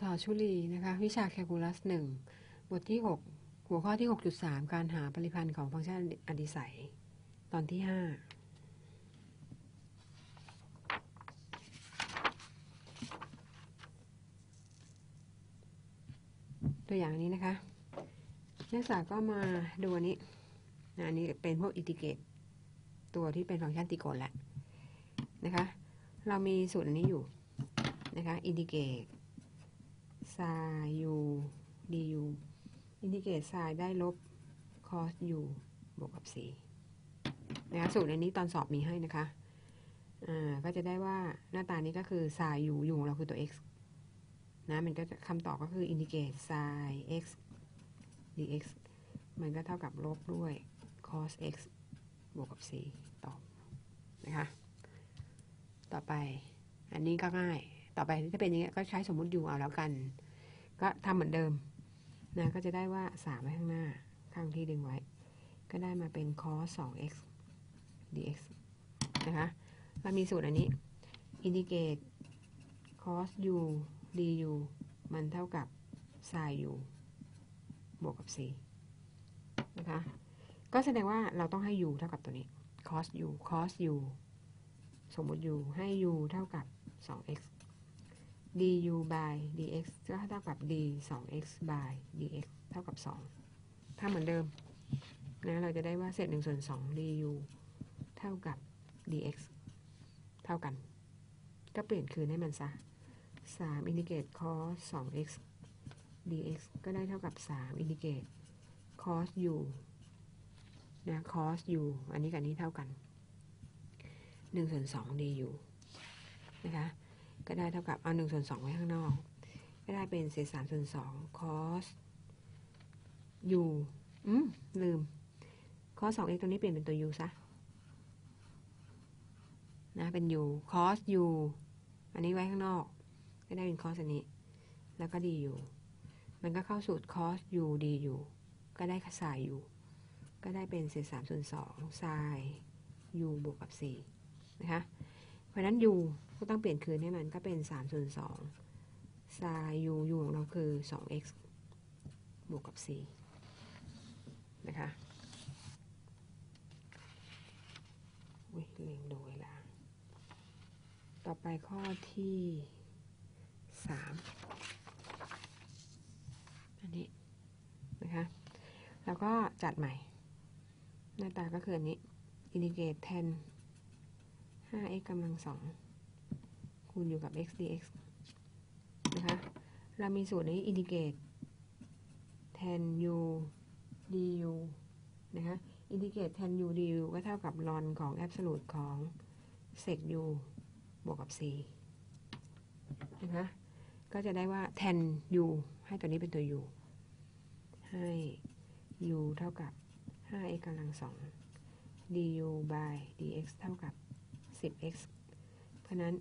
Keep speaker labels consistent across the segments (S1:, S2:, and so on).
S1: สชุลีนะคะ วิชาแคลคูลัสหนึ่งบทที่หกหัวข้อที่หกจุดสามการหาปริพันธ์ของฟังก์ชันอดิสัย ตอนที่ห้าตัวอย่างนี้นะคะ นักศึกษาก็มาดูอันนี้อันนี้เป็นพวกอินทิเกรตตัวที่เป็นฟังก์ชันตรีโกณแหละนะคะ เรามีสูตรอันนี้อยู่นะคะอินทิเกรต ไซยูดียูอินทิเกรตไซได้ลบคอสยูบวกกับสีนะคะสูตรอันนี้ตอนสอบมีให้นะคะ อ่า ก็จะได้ว่าหน้าตานี้ก็คือไซยูยูของเราคือตัว x นะ มันก็จะคำตอบก็คืออินทิเกรตไซ x dx มันก็เท่ากับลบด้วย cos x บวกกับ c ตอบ นะคะ ต่อไป อันนี้ก็ง่าย ต่อไปถ้าเป็นอย่างนี้ก็ใช้สมมุติอยู่เอาแล้วกัน ก็ทำเหมือนเดิมนะก็จะได้ว่า 3 ไว้ข้างหน้า ข้างที่ดึงไว้ ก็ได้มาเป็น cos 2x dx นะคะเรามีสูตรอันนี้อินทิเกรต cos u du มันเท่ากับ sin u บวกกับ c นะคะ ก็แสดงว่าเราต้องให้ u เท่ากับตัวนี้ cos u cos u สมมติ u ให้ u เท่ากับ 2x du by dx ก็เท่ากับ d 2x by dx เท่ากับ 2 ถ้าเหมือนเดิมนะเราจะได้ว่าเศษ1ส่วน2 du เท่ากับ dx เท่ากัน ก็เปลี่ยนคืนให้มันซะ3อินทิเกรต cos 2x dx ก็ได้เท่ากับ3อินทิเกรต cos u นะ cos u อันนี้กับนี้เท่ากัน1ส่วน2 du นะคะ ก็ได้เท่ากับเอา1ส่วน2ไว้ข้างนอก ก็ได้เป็นเศษ3ส่วน2 cos u อืมลืม cos 2x ตัวนี้เปลี่ยนเป็นตัว u ซะนะเป็น u cos u อันนี้ไว้ข้างนอก ก็ได้เป็น cos อันนี้ แล้วก็ du มันก็เข้าสูตร cos u du ก็ได้ sin u ก็ได้เป็นเศษ3ส่วน2 sin u บวกกับ 4 นะคะ ราะนั้น u ก็ต้องเปลี่ยนคืนให้มันก็เป็น3ส่วน2 sin u u ของเราคือ 2x บวกกับ4นะคะอุ้ยเล็งดูเวลา ต่อไปข้อที่ 3 อันนี้นะคะ แล้วก็จัดใหม่ หน้าตาก็คืออันนี้ อินทิเกรตแทน 5x กำลังสองคูณอยู่กับ x dx นะคะ เรามีสูตรนี้อินทิเกรตแทน u du นะคะอินทิเกรตแทน u du ก็เท่ากับลอนของแอบสูตรของ sec u บวกกับ c นะคะก็จะได้ว่าแทน u ให้ตัวนี้เป็นตัว u ให้ u เท่ากับ 5x กำลังสอง du by dx เท่ากับ 10x เพราะนั้น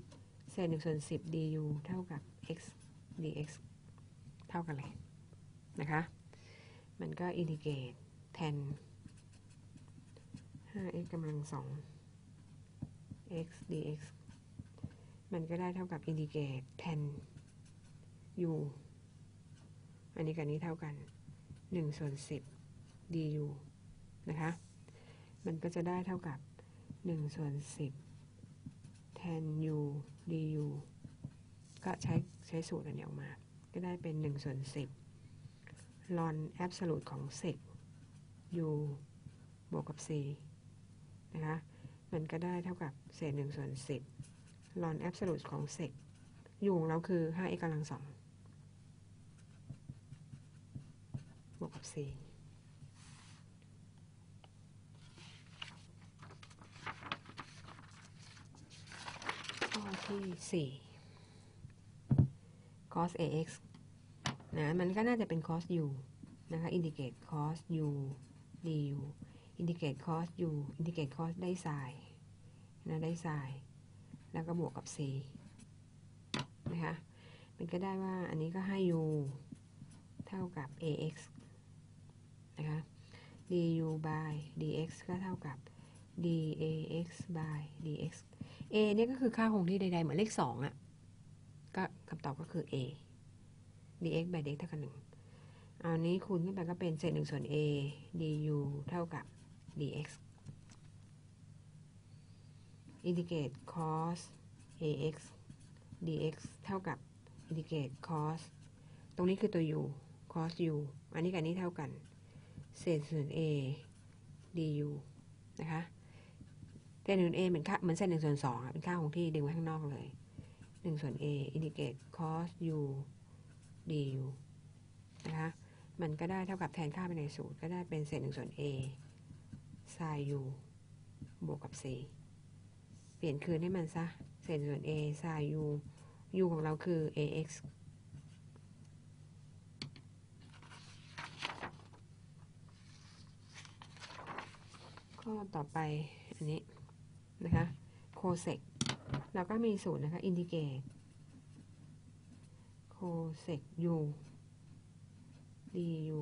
S1: เศษ1ส่วน10 du เท่ากับ x dx เท่ากันเลยนะคะ มันก็อินทิเกรตแทน 5x กำลังสอง x dx มันก็ได้เท่ากับอินทิเกรตแทน u อันนี้กับนี้เท่ากัน1ส่วน10 du นะคะ มันก็จะได้เท่ากับ1ส่วน10 แทน u du ก็ใช้ใช้สูตรอันนี้ออกมา ก็ได้เป็น1ส่วน10ลอนแอบสูตของ sec u บวกกับ c นะคะมันก็ได้เท่ากับเศษ1ส่วน10ลอนแอบสูตของ sec u ของเราคือ 5x กำลังสองบวกกับ c ข้อ ที่ 4 cos ax นะมันก็น่าจะเป็น cos u นะคะอินทิเกรต cos u du อินทิเกรต cos u อินทิเกรต cos ได้ sin นะได้ sin แล้วก็บวกกับ c นะคะมันก็ได้ว่าอันนี้ก็ให้ u เท่ากับ ax นะคะ du by dx ก็เท่ากับ dax by dx a เนี่ยก็คือค่าคงที่ใดๆ เหมือนเลขสองอะ่ะ ก็คำตอบก็คือ a dx by dx เท่ากับหนึ่งเอาอันนี้คูณขึ้นไปก็เป็นเศษหนึ่งส่วน a du เท่ากับ dx อินทิเกรต cos ax dx เท่ากับอินทิเกรต cos ตรงนี้คือตัว u cos u อันนี้กับนนี้เท่ากัน เศษส่วน a du นะคะ เศษหนึ่ง a เหมือนค่าเหมือนเศษหนึ่งส่วนสองอะเป็นค่าของที่ดึงไว้ข้างนอกเลยหนึ่งส่วน a อินทิเกรต cos u du นะคะมันก็ได้เท่ากับแทนค่าไปในสูตร ก็ได้เป็นเศษหนึ่งส่วน a sin u บวกกับ c เปลี่ยนคืนให้มันซะ เศษส่วน a sin u u ของเราคือ ax ข้อต่อไปอันนี้ นะคะโคเซกเราก็มีสูตรนะคะอินทิเกรตโคเซก u du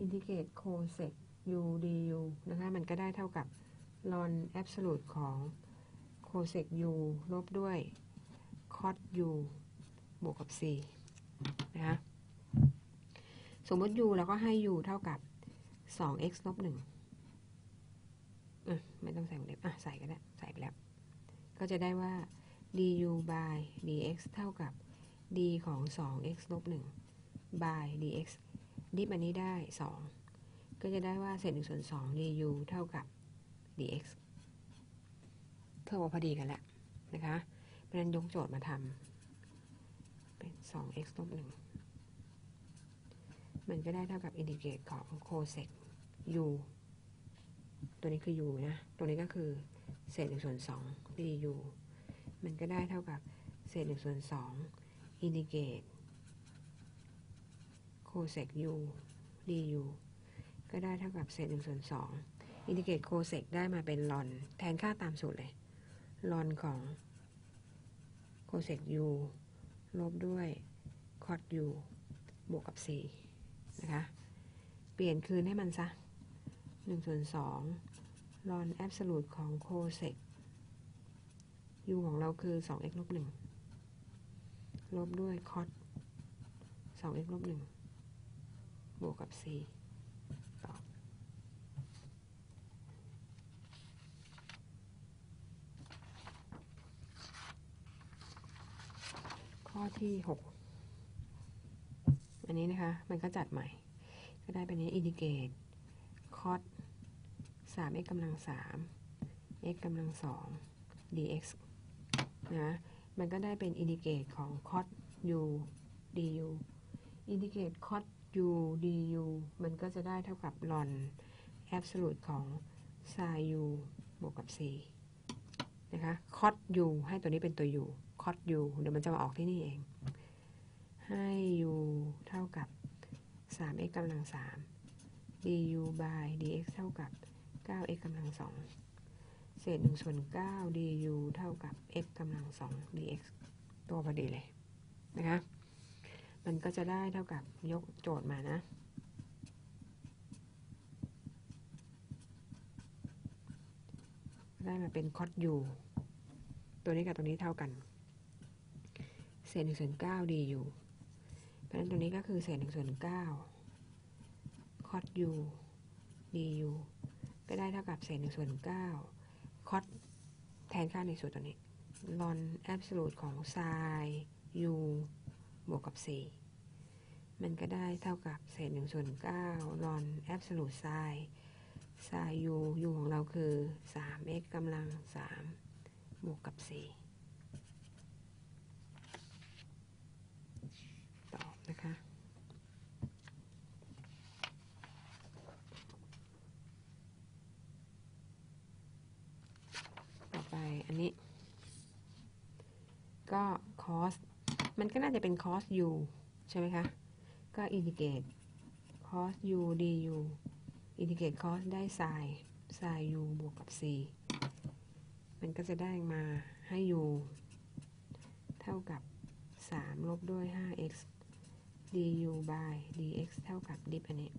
S1: อินทิเกรตโคเซก u du นะคะมันก็ได้เท่ากับลอนแอบสูตของโคเซก u ลบด้วยคอ u บวกกับ c นะคะสมมติ u เราก็ให้ u เท่ากับ 2x ลบ1อะไม่ต้องใส่วงเล็บอะ ใส่ก็ได้ ใส่แล้วก็จะได้ว่า du by dx เท่ากับ d ของ 2x ลบ1 by dx ดิฟอันนี้ได้ 2 ก็จะได้ว่าเศษ1ส่วน2 du เท่ากับ dx เท่ากับพอดีกันแหละนะคะเพราะนั้นยกโจทย์มาทำเป็น 2x ลบ1มันก็ได้เท่ากับอินทิเกรตของโคเซก u ตัวนี้คือ u นะ ตัวนี้ก็คือ เศษ1ส่วนสอง du มันก็ได้เท่ากับเศษ1ส่วน2อินทิเกรตโคเซก u du ก็ได้เท่ากับเศษ1ส่วน2อินทิเกรตโคเซกได้มาเป็นลอน แทนค่าตามสูตรเลยลอนของโคเซก u ลบด้วยคอ u บวกกับ c นะคะ เปลี่ยนคืนให้มันซะ1ส่วน2 ลอนแอบสูตของโคเซก u ของเราคือ 2x ลบ1ลบด้วยคอส 2x ลบ1บวกกับ c ตอบข้อที่ 6 อันนี้นะคะ มันก็จัดใหม่ ก็ได้เป็นนี้อินทิเกรตคอส 3x กำลัง 3 x กำลัง 2 dx นะ มันก็ได้เป็นอินทิเกตของ cos u du อินทิเกต cos u du มันก็จะได้เท่ากับลอนแอบสูตของ sin u บวกกับ c นะคะ cos u ให้ตัวนี้เป็นตัว u cos u เดี๋ยวมันจะมาออกที่นี่เอง ให้ u เท่ากับ 3x กำลัง 3 du by dx เท่ากับ 9x กำลัง2เศษ1ส่วน9 du เท่ากับ x กำลัง2 dx ตัวพอดีเลยนะคะ มันก็จะได้เท่ากับยกโจทย์มานะ ได้มาเป็น cos u ตัวนี้กับตัวนี้เท่ากัน เศษ1ส่วน9 du เพราะฉะนั้นตัวนี้ก็คือเศษ1ส่วน9 cos u du ก็ได้เท่ากับเศษ1ส่วน9 cos แทนค่าในสูตรตัวนี้ ln absolute ของ sin u บวกกับ c มันก็ได้เท่ากับเศษ1ส่วน9 ln absolute sin sin u u ของเราคือ 3x กำลัง 3 บวกกับ c ตอบนะคะ ต่อไปอันนี้ ก็ cos มันก็น่าจะเป็น cos u ใช่ไหมคะ ก็อินทิเกรต cos u du อินทิเกรต cos ได้ sin sin u บวกกับ c มันก็จะได้มาให้ u เท่ากับ 3 ลบด้วย 5x du by dx เท่ากับดิฟอันนี้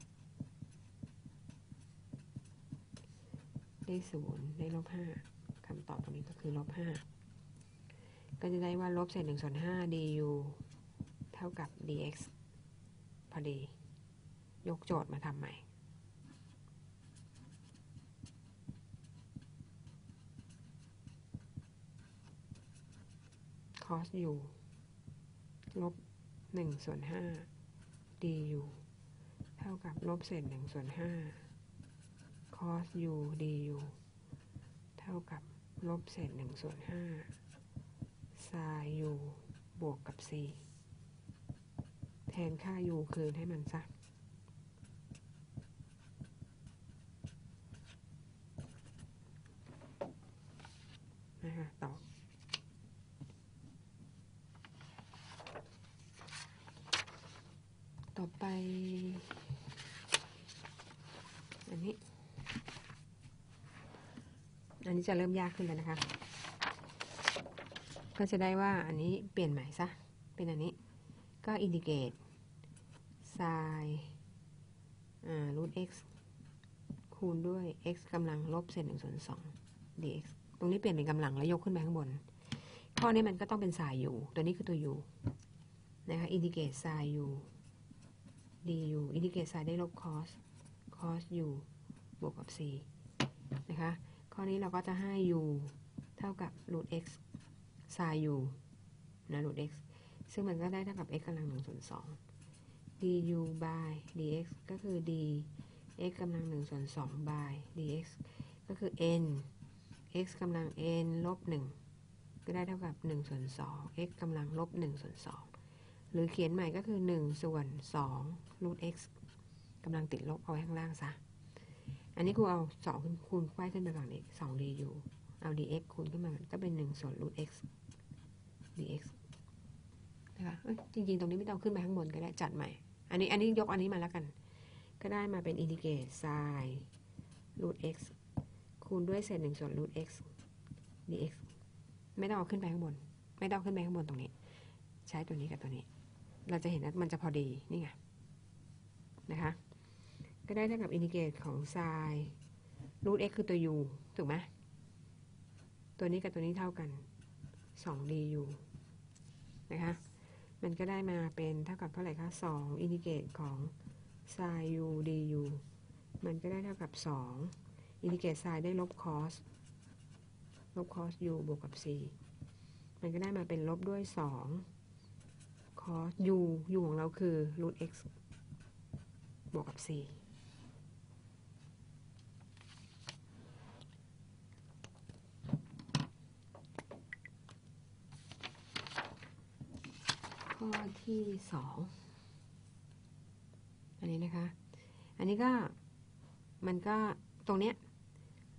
S1: ได้ศูนย์ได้ลบห้าคำตอบตรงนี้ก็คือลบห้า ก็จะได้ว่าลบเศษหนึ่งส่วนห้า du เท่ากับ dx พอดี ยกโจทย์มาทำใหม่ cos u ลบหนึ่งส่วนห้า du เท่ากับลบเศษหนึ่งส่วนห้า cos u du เท่ากับลบเศษหนึ่งส่วน ห้า sin u บวกกับ c แทนค่า u คืนให้มันซะนะคะต่อต่อไป อันนี้ อันนี้จะเริ่มยากขึ้นแล้วนะคะ ก็จะได้ว่าอันนี้เปลี่ยนใหม่ซะ เป็นอันนี้ ก็อินดิเกต sin อ่า root x คูณด้วย x กำลังลบเศษหนึ่งส่วนสอง dx ตรงนี้เปลี่ยนเป็นกำลังแล้วยกขึ้นไปข้างบน ข้อนี้มันก็ต้องเป็นสาย u ตัวนี้คือตัว u นะคะอินดิเกต sin u du อินดิเกต sin ได้ลบ cos cos u บวกกับ c นะคะ ข้อนี้เราก็จะให้ u เท่ากับ root x sin u นะ root x ซึ่งมันก็ได้เท่ากับ x กำลังหนึ่งส่วนสอง du by dx ก็คือ d x กำลังหนึ่งส่วนสอง by dx ก็คือ n x กำลัง n ลบหนึ่งก็ได้เท่ากับ1ส่วน2 x กำลังลบ1ส่วน2หรือเขียนใหม่ก็คือ1ส่วน2 root x กำลังติดลบเอาไว้ข้างล่างซะ อันนี้ครูเอา 2 คูณคูณไขว้ขึ้นไปฝั่งนี้2 du เอา dx คูณขึ้นมาก็เป็น 1 ส่วน root x dx นะคะจริง ๆ ตรงนี้ไม่ต้องขึ้นไปข้างบนก็ได้จัดใหม่ อันนี้อันนี้ยกอันนี้มาแล้วกัน ก็ได้มาเป็นอินดิเกรต sin root x คูณด้วยเศษหนึ่งส่วน root x dx ไม่ต้องเอาขึ้นไปข้างบน ไม่ต้องขึ้นไปข้างบนตรงนี้ ใช้ตัวนี้กับตัวนี้ เราจะเห็นว่ามันจะพอดีนี่ไงนะคะ ก็ได้เท่ากับอินดิเกรตของ sin root x คือตัว u ถูกไหมตัวนี้กับตัวนี้เท่ากัน 2 du นะคะ มันก็ได้มาเป็นเท่ากับเท่าไหร่คะ2อินดิเกรตของ sin u du มันก็ได้เท่ากับ 2 อินดิเกรต sin ได้ลบ cos ลบ cos u บวกกับ c มันก็ได้มาเป็นลบด้วย 2 cos u u ของเราคือ root x บวกกับ c ข้อที่สองอันนี้นะคะ อันนี้ก็มันก็ตรงเนี้ย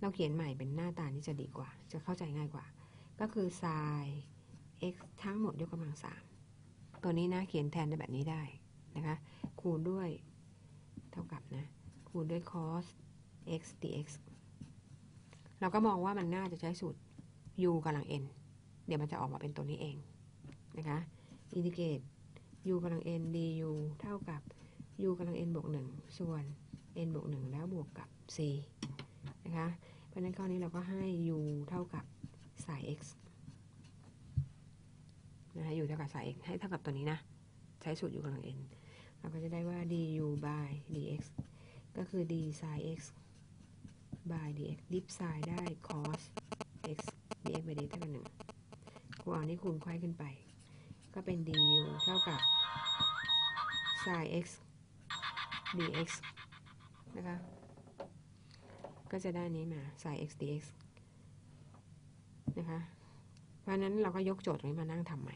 S1: เราเขียนใหม่เป็นหน้าตานี้จะดีกว่า จะเข้าใจง่ายกว่า ก็คือ sin x ทั้งหมดยกกำลังสามตัวนี้นะเขียนแทนในแบบนี้ได้นะคะ คูณด้วยเท่ากับนะ คูณด้วย cos x dx เราก็มองว่ามันน่าจะใช้สูตร u กำลัง n เดี๋ยวมันจะออกมาเป็นตัวนี้เองนะคะ อินดิเกต u กำลัง n du เท่ากับ u กำลัง n บวกหนึ่งส่วน n บวกหนึ่งแล้วบวกกับ c นะคะ เพราะฉะนั้นข้อนี้เราก็ให้ u เท่ากับ sin x นะคะ u เท่ากับ sin x ให้เท่ากับตัวนี้นะ ใช้สูตร u กำลัง n เราก็จะได้ว่า du by dx ก็คือ d sin x by dx dip sin ได้ cos x dx by dx เท่ากับหนึ่งครูเอานี้คูณไขว้ขึ้นไป ก็เป็น du เท่ากับ sin x dx นะคะ ก็จะได้นี้มา sin x dx นะคะ เพราะนั้นเราก็ยกโจทย์นี้มานั่งทำใหม่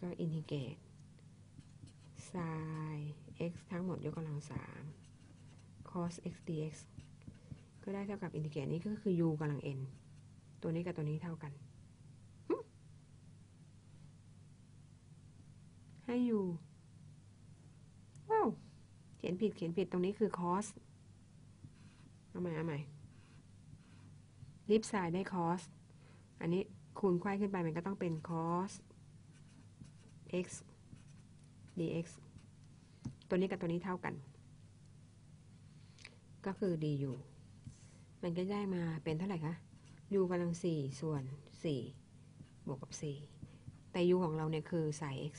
S1: ก็อินทิเกต sin x ทั้งหมดยกกำลังสาม cos x dx ก็ได้เท่ากับอินทิเกรตนี้ก็คือ u กำลัง n ตัวนี้กับตัวนี้เท่ากัน ให้ u ว้าว เขียนผิดเขียนผิดตรงนี้คือ cos เอาใหม่เอาใหม่ลิฟไซด์ได้ cos อันนี้คูณไขว้ขึ้นไปมันก็ต้องเป็น cos x dx ตัวนี้กับตัวนี้เท่ากัน ก็คือ du มันก็ได้มาเป็นเท่าไหร่คะ u กำลัง4ส่วน 4 บวกกับ 4 แต่ u ของเราเนี่ยคือ sin x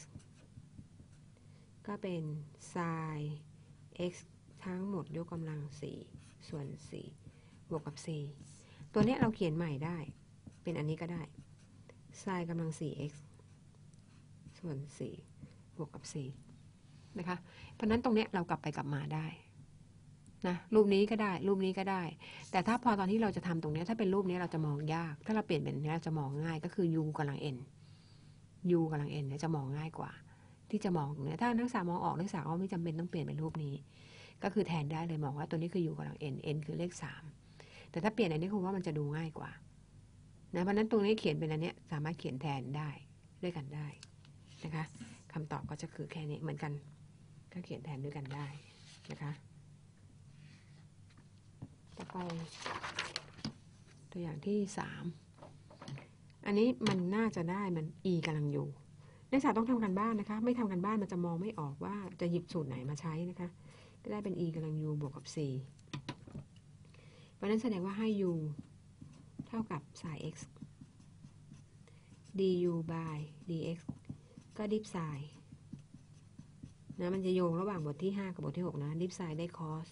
S1: ก็เป็น sin x ทั้งหมดยกกำลัง 4 ส่วน 4 บวกกับ 4 ตัวนี้เราเขียนใหม่ได้ เป็นอันนี้ก็ได้ sin กำลัง 4x ส่วน 4 บวกกับ 4 นะคะ เพราะนั้นตรงนี้เรากลับไปกลับมาได้นะรูปนี้ก็ได้ รูปนี้ก็ได้ แต่ถ้าพอตอนที่เราจะทำตรงนี้ ถ้าเป็นรูปนี้เราจะมองยาก ถ้าเราเปลี่ยนเป็นนี้เราจะมองง่ายก็คือ u กำลัง n u กำลัง n เนี่ยจะมองง่ายกว่า ที่จะมองตรงเนี้ยถ้านักศึกษามองออกนักศึกษาก็ไม่จำเป็นต้องเปลี่ยนเป็นรูปนี้ ก็คือแทนได้เลยมองว่าตัวนี้คือ u กำลัง n n คือเลข 3 แต่ถ้าเปลี่ยนอันนี้คือว่ามันจะดูง่ายกว่านะเพราะนั้นตรงนี้เขียนเป็นอันเนี้ยสามารถเขียนแทนได้ด้วยกันได้นะคะคำตอบก็จะคือแค่นี้เหมือนกัน ก็เขียนแทนด้วยกันได้นะคะต่อไปตัวอย่างที่สามอันนี้มันน่าจะได้มัน e กำลังอยู่ นักศึกษาต้องทำกันบ้านนะคะ ไม่ทำกันบ้านมันจะมองไม่ออกว่าจะหยิบสูตรไหนมาใช้นะคะ ก็ได้เป็น e กำลัง u บวกกับ c เพราะนั้นแสดงว่าให้ u เท่ากับ sin x du by dx ก็ดิฟ sin นะมันจะโยงระหว่างบทที่ 5 กับบทที่ 6 นะ ดิฟ sin ได้ cos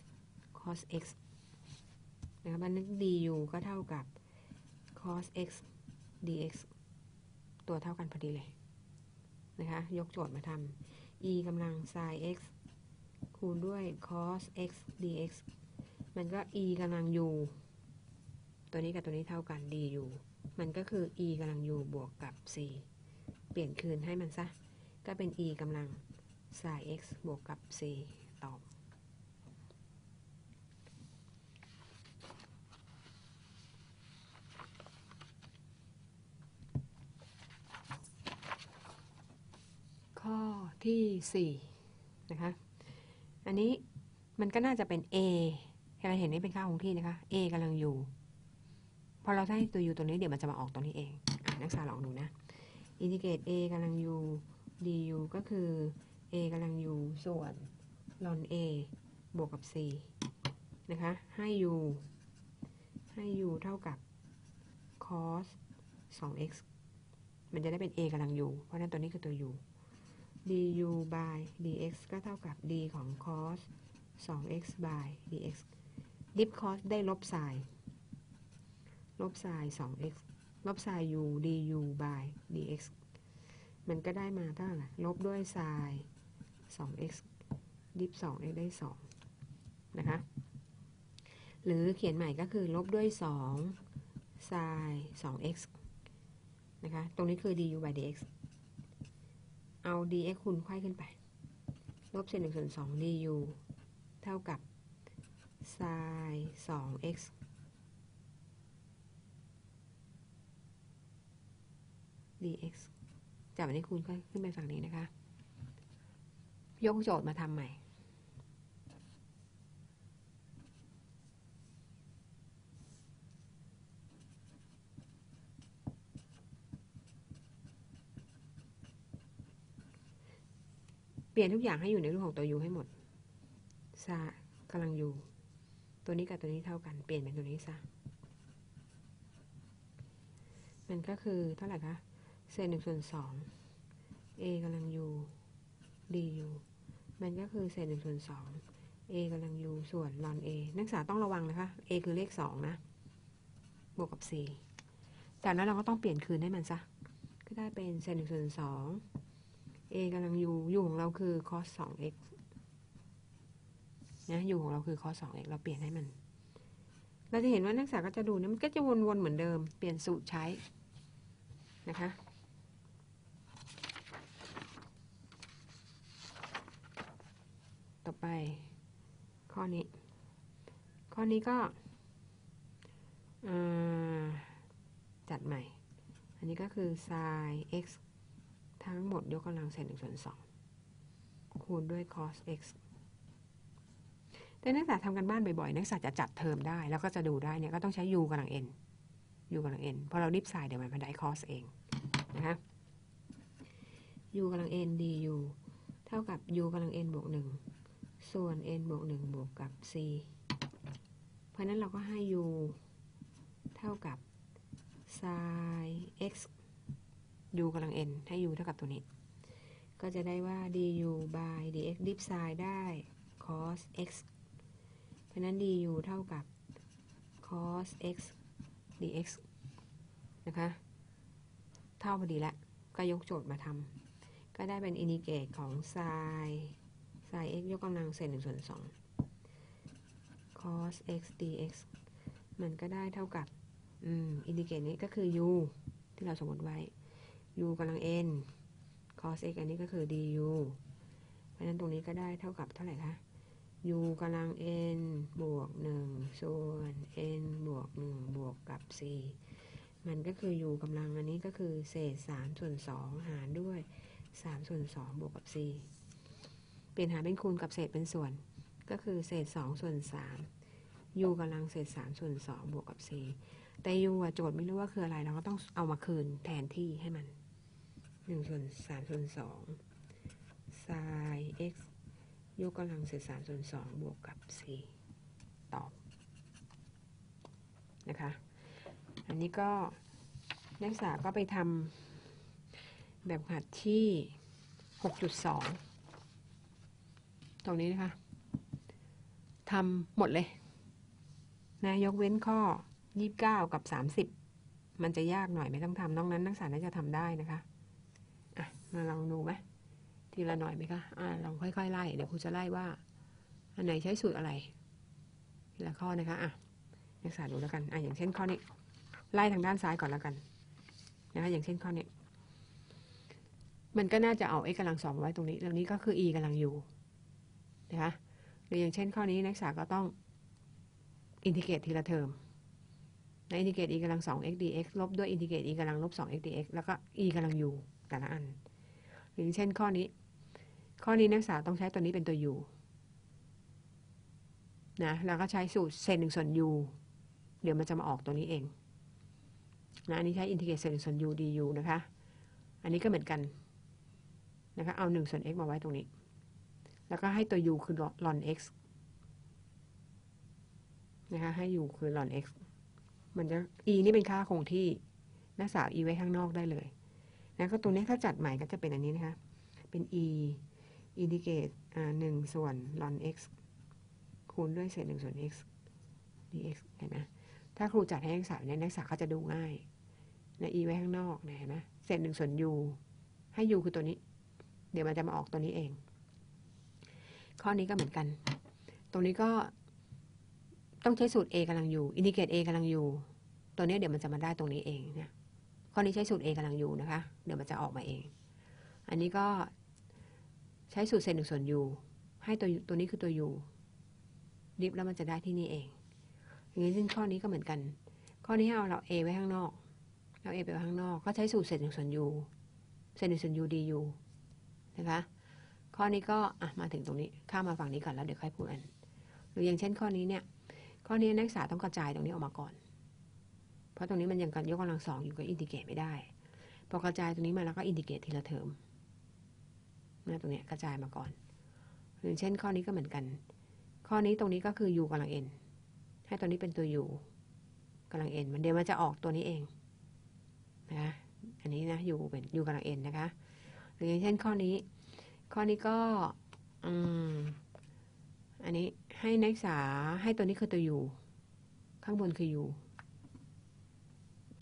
S1: cos x นะครับมัน du ก็เท่ากับ cos x dx ตัวเท่ากันพอดีเลย นะคะ ยกโจทย์มาทำ e กำลัง sin x คูณด้วย cos x dx มันก็ e กำลัง u ตัวนี้กับตัวนี้เท่ากัน du มันก็คือ e กำลัง u บวกกับ c เปลี่ยนคืนให้มันซะ ก็เป็น e กำลัง sin x บวกกับ c ตอบ ข้อ ที่4นะคะ อันนี้มันก็น่าจะเป็น a เราเห็นนี่เป็นค่าคงที่นะคะ a กำลังอยู่ พอเราได้ตัว u ตัวนี้เดี๋ยวมันจะมาออกตรงนี้เองอนักศึกษาลองดูนะ อินทิเกรต a กำลัง u du ก็คือ a กำลัง u ส่วน ln a บวกกับ c นะคะ ให้ u ให้ u เท่ากับ cos 2x มันจะได้เป็น a กำลัง u เพราะฉะนั้นตัวนี้คือตัว u du by dx ก็เท่ากับ d ของ cos 2x by dx ดิฟ cos ได้ลบ sin ลบ sin 2x ลบ sin u du by dx มันก็ได้มาเท่าไหร่ลบด้วย sin 2x ดิฟ 2x ได้ 2 นะคะ หรือเขียนใหม่ก็คือลบด้วย2 sin 2x นะคะ ตรงนี้คือ du by dx เอา dx คูณไขว้ขึ้นไป ลบเศษหนึ่งส่วนสอง du เท่ากับ sin 2x dx จากอันนี้คูณขึ้นไปฝั่งนี้นะคะ ยกโจทย์มาทำใหม่ ลี่ยนทุกอย่างให้อยู่ในรูปของตัว u ให้หมดซากำลัง u ตัวนี้กับตัวนี้เท่ากัน เปลี่ยนเป็นตัวนี้ซะมันก็คือเท่าไหร่คะ เศษหนึ่งส่วนสอง a กำลัง u du มันก็คือเศษหนึ่งส่วนสอง a กำลัง u ส่วน ln a นักศึกษาต้องระวังนะคะ a คือเลขสองนะ บวกกับ c จากนั้นเราก็ต้องเปลี่ยนคืนให้มันซะ ก็ได้เป็นเศษหนึ่งส่วนสอง a กำลัง u u ของเราคือ cos 2x นะ u ของเราคือ cos 2x เราเปลี่ยนให้มัน เราจะเห็นว่านักศึกษาก็จะดูเนี่ยมันก็จะวนๆเหมือนเดิม เปลี่ยนสูตรใช้ นะคะต่อไป ข้อนี้ ข้อนี้ก็จัดใหม่ อันนี้ก็คือ sin x ทั้งหมดยกกำลังเศษหนึ่งส่วนสองคูณด้วย cos x แต่นักศึกษาทำกันบ้านบ่อยๆ นักศึกษาจะจัดเทอมได้ แล้วก็จะดูได้เนี่ยก็ต้องใช้ u กำลัง n u กำลัง n พอเราดิฟไซด์เดี๋ยวมันมาได้ cos เองนะคะ u กำลัง n du เท่ากับ u กำลัง n บวกหนึ่งส่วน n บวกหนึ่งบวกกับ c เพราะนั้นเราก็ให้ u เท่ากับ sin x u กำลัง n ให้ u เท่ากับตัวนี้ ก็จะได้ว่า du by dx dip sin ได้ cos x เพราะนั้น du เท่ากับ cos x dx นะคะ เท่าพอดีละก็ยกโจทย์มาทำก็ได้เป็นอินดิเกตของ sin sin x ยกกำลังเศษหนึ่งส่วนสอง cos x dx มันก็ได้เท่ากับ อืม อินดิเกตนี้ก็คือ u ที่เราสมมติไว้ u กำลัง n cos x อันนี้ก็คือ du เพราะนั้นตรงนี้ก็ได้เท่ากับเท่าไหร่คะ u กำลัง n บวก 1 ส่วน n บวก 1 บวกกับ 4 มันก็คือ u กำลังอันนี้ก็คือเศษ 3 ส่วน 2 หารด้วย 3 ส่วน 2 บวกกับ 4 เปลี่ยนหารเป็นคูณกับเศษเป็นส่วน ก็คือเศษ 2 ส่วน 3 u กำลังเศษ 3 ส่วน 2 บวกกับ 4 แต่ u โจทย์ไม่รู้ว่าคืออะไร เราก็ต้องเอามาคืนแทนที่ให้มัน 1ส่วน3ส่วน2 sin x ยกกำลังเศษ3ส่วน2บวกกับ 4 ตอบ นะคะ อันนี้ก็นักศึกษาก็ไปทำแบบหัดที่ 6.2 ตรงนี้นะคะทำหมดเลยนะยกเว้นข้อ 29 กับ 30 มันจะยากหน่อยไม่ต้องทำนอกนั้นนักศึกษาน่าจะทำได้นะคะอะ มาลองดูไหมทีละหน่อยไหมคะอ่าลองค่อยๆไล่เดี๋ยวครูจะไล่ว่า อันไหนใช้สูตรอะไรทีละข้อนะคะอะนักศึกษาดูแล้วกันอะอย่างเช่นข้อนี้ ไล่ทางด้านซ้ายก่อนแล้วกันนะคะอย่างเช่นข้อนี้มันก็น่าจะเอา x กำลังสองไว้ตรงนี้ตรงนี้ก็คือ e กำลังอยู่นะคะหรืออย่างเช่นข้อนี้นักศึกษาก็ต้องอินทิเกรตทีละเทอมในอินทิเกรต e กำลังสอง x dx ลบด้วยอินทิเกรต e กำลังลบสอง x dx แล้วก็ e กำลังอยู่แต่ละอัน หรือเช่นข้อนี้ ข้อนี้นักศึกษาต้องใช้ตัวนี้เป็นตัว u นะแล้วก็ใช้สูตรเศษหนึ่งส่วน u เดี๋ยวมันจะมาออกตัวนี้เองนะอันนี้ใช้อินทิเกรตเศษหนึ่งส่วน u du นะคะ อันนี้ก็เหมือนกันนะคะเอาหนึ่งส่วน x มาไว้ตรงนี้ แล้วก็ให้ตัว u คือ ln x นะคะให้ u คือ ln x มันจะ e นี่เป็นค่าคงที่นักศึกษา e ไว้ข้างนอกได้เลย นะก็ตรงนี้ถ้าจัดใหม่ก็จะเป็นอันนี้นะคะ เป็น e อินดิเกตอ่าหนึ่งส่วน ln x คูณด้วยเศษหนึ่งส่วน x dx เห็นไหมถ้าครูจัดให้นักศึกษาเนี่ยนักศึกษาเขาจะดูง่ายนะ e ไว้ข้างนอกนะเห็นไหมเศษหนึ่งส่วน u ให้ u คือตัวนี้ เดี๋ยวมันจะมาออกตัวนี้เอง ข้อนี้ก็เหมือนกัน ตรงนี้ก็ต้องใช้สูตร a กำลัง u อินดิเกต a กำลัง u ตัวนี้เดี๋ยวมันจะมาได้ตรงนี้เองนะ ข้อนี้ใช้สูตร a กำลัง u นะคะ เดี๋ยวมันจะออกมาเอง อันนี้ก็ใช้สูตรเศษหนึ่งส่วน u ให้ตัวตัวนี้คือตัว u ดิฟแล้วมันจะได้ที่นี่เอง อย่างนี้ซึ่งข้อนี้ก็เหมือนกัน ข้อนี้ให้เอาเรา a ไว้ข้างนอก เรา a ไปไว้ข้างนอก ก็ใช้สูตรเศษหนึ่งส่วน u เศษหนึ่งส่วน u du นะคะข้อนี้ก็อะมาถึงตรงนี้ ข้ามมาฝั่งนี้ก่อนแล้วเดี๋ยวค่อยพูดอัน หรืออย่างเช่นข้อนี้เนี่ย ข้อนี้นักศึกษาต้องกระจายตรงนี้ออกมาก่อน เพราะตรงนี้มันยังกันยกกำลังสองอยู่ก็อินทิเกรตไม่ได้ พอกระจายตรงนี้มาแล้วก็อินทิเกรตทีละเทอมนะตรงนี้กระจายมาก่อนหรือเช่นข้อนี้ก็เหมือนกัน ข้อนี้ตรงนี้ก็คือ u กำลัง n ให้ตัวนี้เป็นตัว u กำลัง n มันเดี๋ยวมันจะออกตัวนี้เองนะคะอันนี้นะ u เป็น u กำลัง n นะคะหรืออย่างเช่นข้อนี้ ข้อนี้ก็อืมอันนี้ให้นักศึกษาให้ตัวนี้คือตัว u ข้างบนคือ u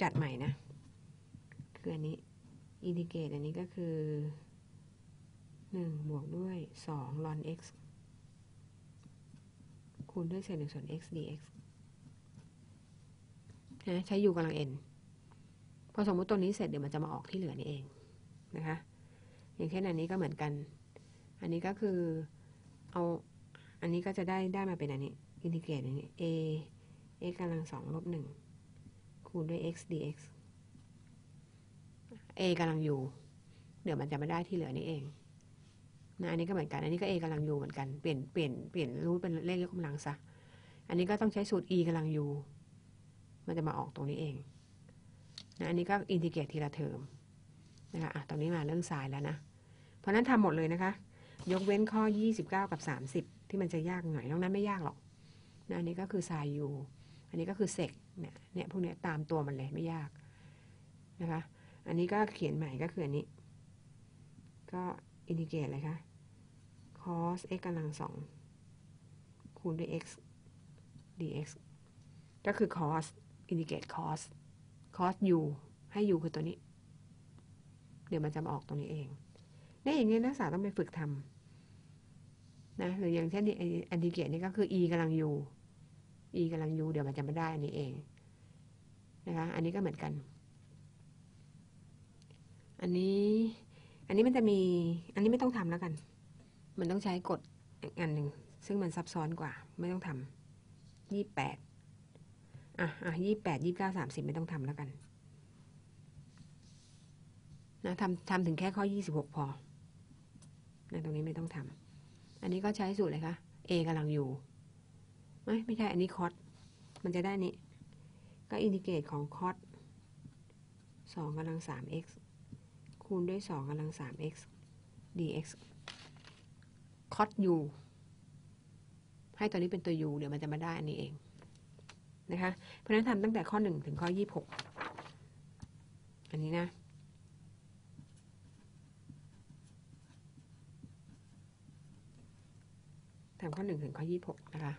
S1: จัดใหม่นะ คืออันนี้อินทิเกรตอันนี้ก็คือหนึ่งบวกด้วยสอง ln x คูณด้วยเศษหนึ่งส่วน x dx นะใช้ u กำลัง n พอสมมติตัวนี้เสร็จเดี๋ยวมันจะมาออกที่เหลือนี่เองนะคะ อย่างเช่นอันนี้ก็เหมือนกัน อันนี้ก็คือเอาอันนี้ก็จะได้ได้มาเป็นอันนี้อินทิเกรตอันนี้ a x กำลังสองลบหนึ่ง คูณด้วย x dx a กำลัง u เดี๋ยวมันจะมาได้ที่เหลือนี่เองนะอันนี้ก็เหมือนกัน อันนี้ก็ a กำลัง u เหมือนกัน เปลี่ยน เปลี่ยน เปลี่ยนรูทเป็นเลขยกกำลังซะ อันนี้ก็ต้องใช้สูตร e กำลัง u มันจะมาออกตรงนี้เองนะอันนี้ก็อินทิเกรตทีละเทอมนะคะ อะตรงนี้มาเรื่องสายแล้วนะ เพราะนั้นทำหมดเลยนะคะ ยกเว้นข้อ 29 กับ 30 ที่มันจะยากหน่อยนอกนั้นไม่ยากหรอกนะอันนี้ก็คือไซยูอั อันนี้ก็คือเซกเนี่ยเนี่ยพวกเนี้ยตามตัวมันเลยไม่ยากนะคะ อันนี้ก็เขียนใหม่ก็คืออันนี้ ก็อินทิเกรตอะไรคะ cos x กำลังสองคูณด้วย x dx ก็คือ cos อินทิเกรต cos cos u ให้ u คือตัวนี้ เดี๋ยวมันจะมาออกตรงนี้เองในอย่างนี้นักศึกษาต้องไปฝึกทำนะหรืออย่างเช่นอันดิเกรตนี่ก็คือ e กำลัง u e กำลัง u เดี๋ยวมันจะมาได้อันนี้เองนะคะ อันนี้ก็เหมือนกัน อันนี้ อันนี้มันจะมี อันนี้ไม่ต้องทำแล้วกัน มันต้องใช้กฎอันหนึ่งซึ่งมันซับซ้อนกว่า ไม่ต้องทำยี่แปดอะอะยี่แปดยี่เก้าสามสิบไม่ต้องทำแล้วกันนะทำทำถึงแค่ข้อยี่สิบหกพอนะตรงนี้ไม่ต้องทำอันนี้ก็ใช้สูตรเลยคะ a กำลังอยู่ ไม่ไม่ใช่อันนี้คอสมันจะได้นี้ ก็อินทิเกรตของคอสสองกำลังสาม x คูณด้วยสองกำลังสาม x dx คอส u ให้ตัวนี้เป็นตัว u เดี๋ยวมันจะมาได้อันนี้เองนะคะ เพราะนั้นทำตั้งแต่ข้อหนึ่งถึงข้อยี่หกอันนี้นะทำข้อหนึ่งถึงข้อยี่หกนะคะ